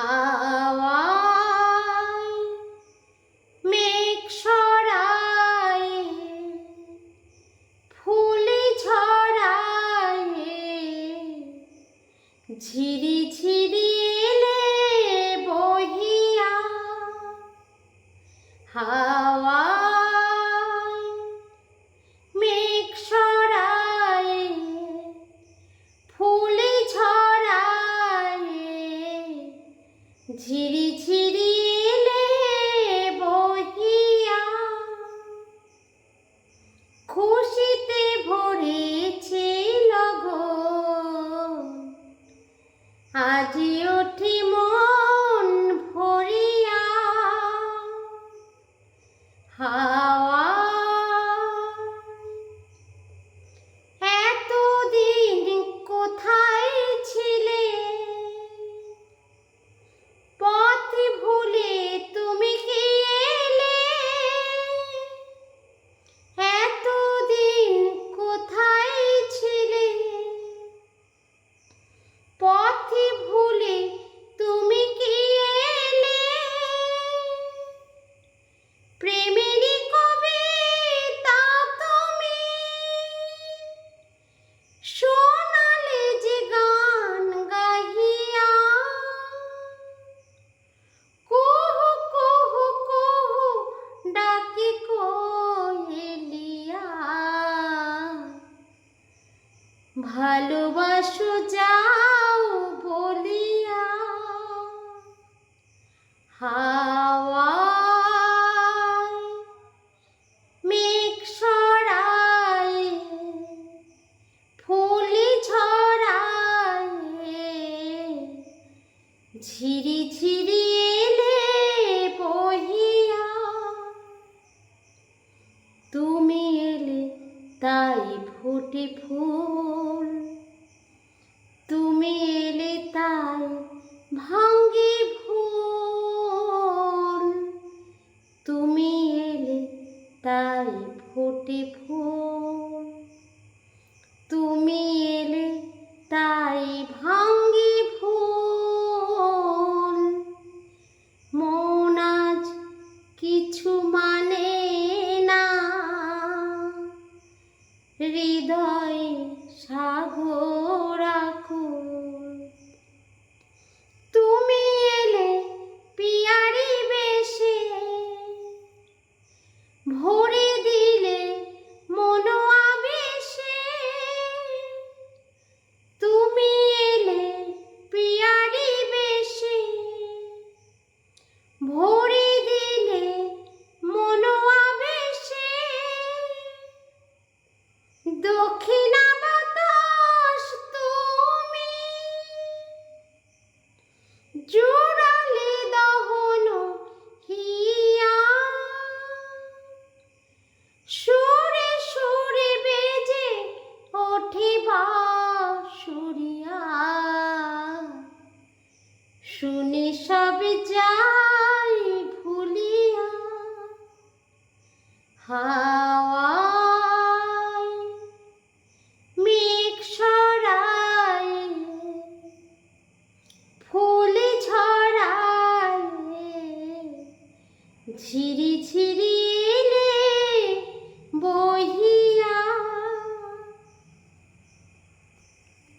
হাওয়ায় মেঘ সরায় ফুল ঝিরি ঝিরি ঝিরি বহিয়া খুশিতে ভরেছে লগন আজি উঠি মন ভালোবাসো, যাও বলিয়া। হাওয়া মেঘ সরায় ফুলি ঝরায়। ঝিরি ঝিরি বহিয়া। তুমি এলে তাই ফুটে ফুল। ভাঙ্গি ভোর তুমি এলে তাই ফোটে ফুল। ভোরে হাওয়ায় মেঘ সরায় ফুল ঝরায় ঝিরি ঝিরি